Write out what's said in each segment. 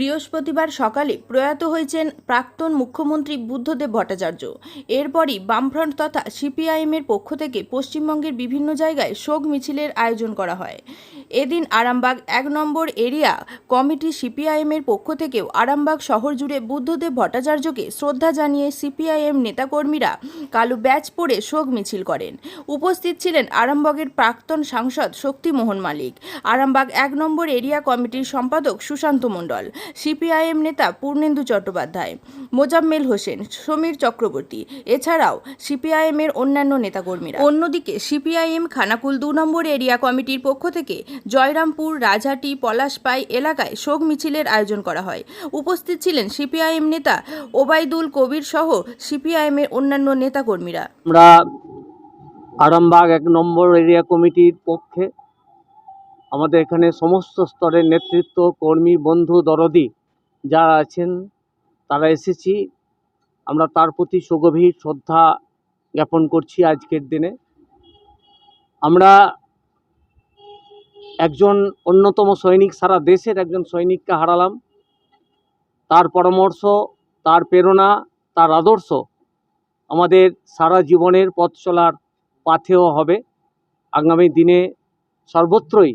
বৃহস্পতিবার সকালে প্রয়াত হয়েছেন প্রাক্তন মুখ্যমন্ত্রী বুদ্ধদেব ভট্টাচার্য। এরপরই বামফ্রন্ট তথা সিপিআইএমের পক্ষ থেকে পশ্চিমবঙ্গের বিভিন্ন জায়গায় শোক মিছিলের আয়োজন করা হয়। এদিন আরামবাগ এক নম্বর এরিয়া কমিটি সিপিআইএমের পক্ষ থেকেও আরামবাগ শহর জুড়ে বুদ্ধদেব ভট্টাচার্যকে শ্রদ্ধা জানিয়ে সিপিআইএম নেতাকর্মীরা কালো ব্যাচ পরে শোক মিছিল করেন। উপস্থিত ছিলেন আরামবাগের প্রাক্তন সাংসদ শক্তিমোহন মালিক, আরামবাগ এক নম্বর এরিয়া কমিটির সম্পাদক সুশান্ত মণ্ডল, সিপিআইএম নেতা পূর্ণেন্দু চট্টোপাধ্যায়, মোজাম্মেল হোসেন, সমীর চক্রবর্তী। এছাড়াও সিপিআইএমের অন্যান্য নেতাকর্মীরা। অন্যদিকে সিপিআইএম খানাকুল দু নম্বর এরিয়া কমিটির পক্ষ থেকে জয়রামপুর রাজহাটি পলাশপাই এলাকায় শোক মিছিলের আয়োজন করা হয়। উপস্থিত ছিলেন সিপিআইএম নেতা ওবায়দুল কবির সহ সিপিআইএমের অন্যান্য নেতাকর্মীরা। আমরা আরামবাগ এক নম্বর এরিয়া কমিটির পক্ষে আমাদের এখানে সমস্ত স্তরের নেতৃত্ব, কর্মী, বন্ধু, দরদি যারা আছেন, তারা এসেছি। আমরা তার প্রতি সুগভীর শ্রদ্ধা জ্ঞাপন করছি আজকের দিনে। আমরা একজন অন্যতম সৈনিক সারা দেশের একজন সৈনিককে হারালাম। তার পরামর্শ, তার প্রেরণা, তার আদর্শ আমাদের সারা জীবনের পথ চলার পাথেও হবে। আগামী দিনে সর্বত্রই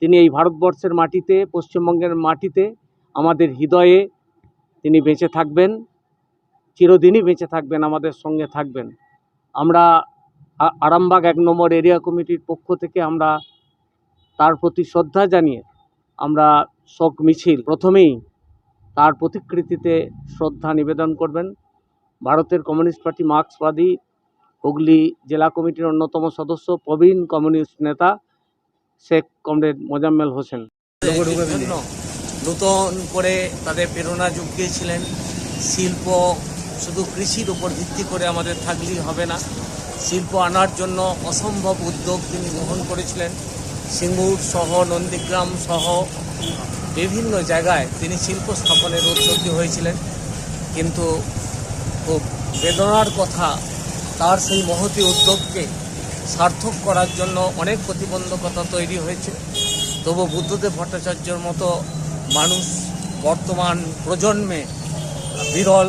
তিনি এই ভারতবর্ষের মাটিতে, পশ্চিমবঙ্গের মাটিতে আমাদের হৃদয়ে তিনি বেঁচে থাকবেন, চিরদিনই বেঁচে থাকবেন, আমাদের সঙ্গে থাকবেন। আমরা আরামবাগ এক নম্বর এরিয়া কমিটির পক্ষ থেকে আমরা তার প্রতি শ্রদ্ধা জানিয়ে আমরা শোক মিছিল প্রথমেই তার প্রতিকৃতিতে শ্রদ্ধা নিবেদন করবেন। ভারতের কমিউনিস্ট পার্টি মার্ক্সবাদী হুগলি জেলা কমিটির অন্যতম সদস্য প্রবীণ কমিউনিস্ট নেতা শেখ কমরেড মোজাম্মেল হোসেন। নূতন করে তাদের প্রেরণা জুগিয়েছিলেন শিল্প শুধু কৃষির উপর ভিত্তি করে আমাদের থাকলেই হবে না। শিল্প আনার জন্য অসম্ভব উদ্যোগ তিনি গ্রহণ করেছিলেন। সিঙ্গুর সহ, নন্দীগ্রাম সহ বিভিন্ন জায়গায় তিনি শিল্প স্থাপনের উদ্যোগী হয়েছিলেন। কিন্তু খুব বেদনার কথা, তার সেই মহতি উদ্যোগকে সার্থক করার জন্য অনেক প্রতিবন্ধকতা তৈরি হয়েছে। তবু বুদ্ধদেব ভট্টাচার্যর মতো মানুষ বর্তমান প্রজন্মে বিরল।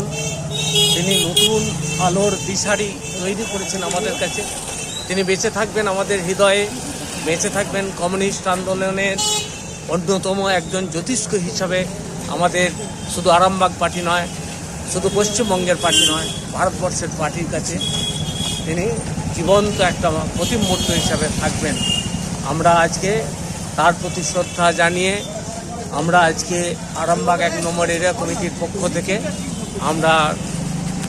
তিনি নতুন আলোর দিশারি তৈরি করেছেন আমাদের কাছে। তিনি বেঁচে থাকবেন আমাদের হৃদয়ে। বেঁচে থাকবেন কমিউনিস্ট আন্দোলনের অন্যতম একজন জ্যোতিষ্ক হিসাবে আমাদের শুধু আরামবাগ পার্টি নয়, শুধু পশ্চিমবঙ্গের পার্টি নয়, ভারতবর্ষের পার্টির কাছে তিনি জীবন্ত একটা প্রতিমূর্ত হিসাবে থাকবেন। আমরা আজকে তার প্রতি শ্রদ্ধা জানিয়ে আমরা আজকে আরামবাগ এক নম্বর এরিয়া কমিটির পক্ষ থেকে আমরা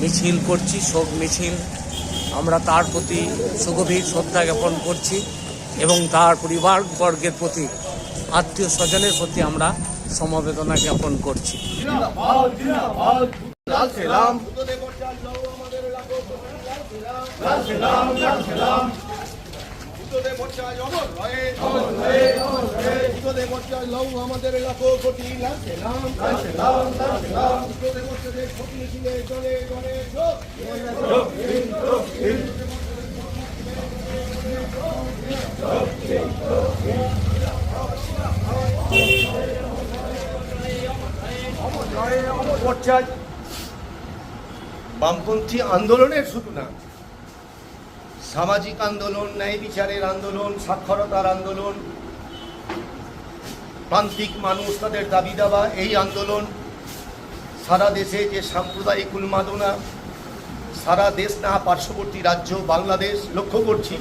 মিছিল করছি, শোক মিছিল। আমরা তার প্রতি সুগভীর শ্রদ্ধা জ্ঞাপন করছি। এবং তার পরিবারবর্গের প্রতি আত্মীয় স্বজনের প্রতি আমরা সমবেদনা জ্ঞাপন করছি। বামপন্থী আন্দোলনের শুধু না সামাজিক আন্দোলন, ন্যায় বিচারের আন্দোলন, সাক্ষরতার আন্দোলন, প্রান্তিক মানুষ তাদের দাবি দাবা, এই আন্দোলন, সারা দেশে যে সাম্প্রদায়িক উন্মাদনা, সারা দেশ না, পার্শ্ববর্তী রাজ্য বাংলাদেশ লক্ষ্য করছি।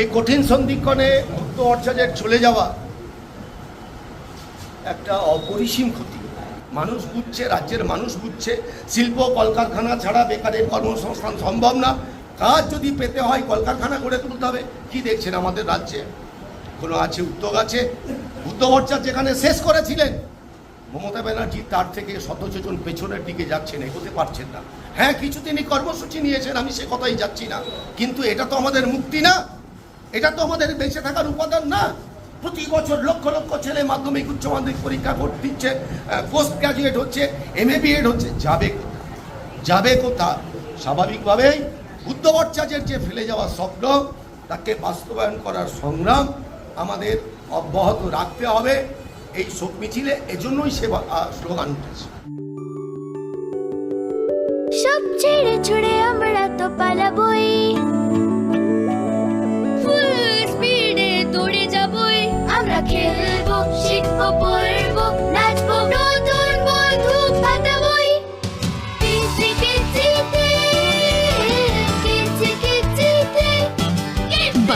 এই কঠিন সন্ধিক্ষণে মুক্ত অর্চাজের চলে যাওয়া একটা অপরিসীম ক্ষতি। মানুষ বুঝছে, রাজ্যের মানুষ বুঝছে, শিল্প কলকারখানা ছাড়া বেকারের কর্মসংস্থান সম্ভব না। কাজ যদি পেতে হয়, কলকারখানা করে তুলতে হবে। কি দেখছেন আমাদের রাজ্যে? কোনো আছে, উদ্যোগ আছে? বুদ্ধ ভট্টাচার্য যেখানে শেষ করেছিলেন, মমতা ব্যানার্জি তার থেকে শত যোজন পেছনের দিকে যাচ্ছেন, এগোতে পারছেন না। হ্যাঁ কিছু তিনি কর্মসূচি নিয়েছেন, আমি সে কথাই যাচ্ছি না। কিন্তু এটা তো আমাদের মুক্তি না। এটা তো আমাদের বেঁচে থাকার উপাদান না। প্রতি বছর লক্ষ লক্ষ ছেলে মাধ্যমিক, উচ্চ মাধ্যমিক পরীক্ষা ভোট দিচ্ছে পোস্ট গ্রাজুয়েট হচ্ছে এম এ বিএড হচ্ছে, যাবে যাবে কোথা স্বাভাবিকভাবেই বুদ্ধ ভট্টাচার্যের যে ফেলে যাওয়া স্বপ্ন, তাকে বাস্তবায়ন করার সংগ্রাম আমাদের অব্যাহত রাখতে হবে। এই শোক মিছিলে এজন্যই সে স্লোগান উঠেছে। সব ছেড়ে ছুড়ে আমরা তো পালাবই।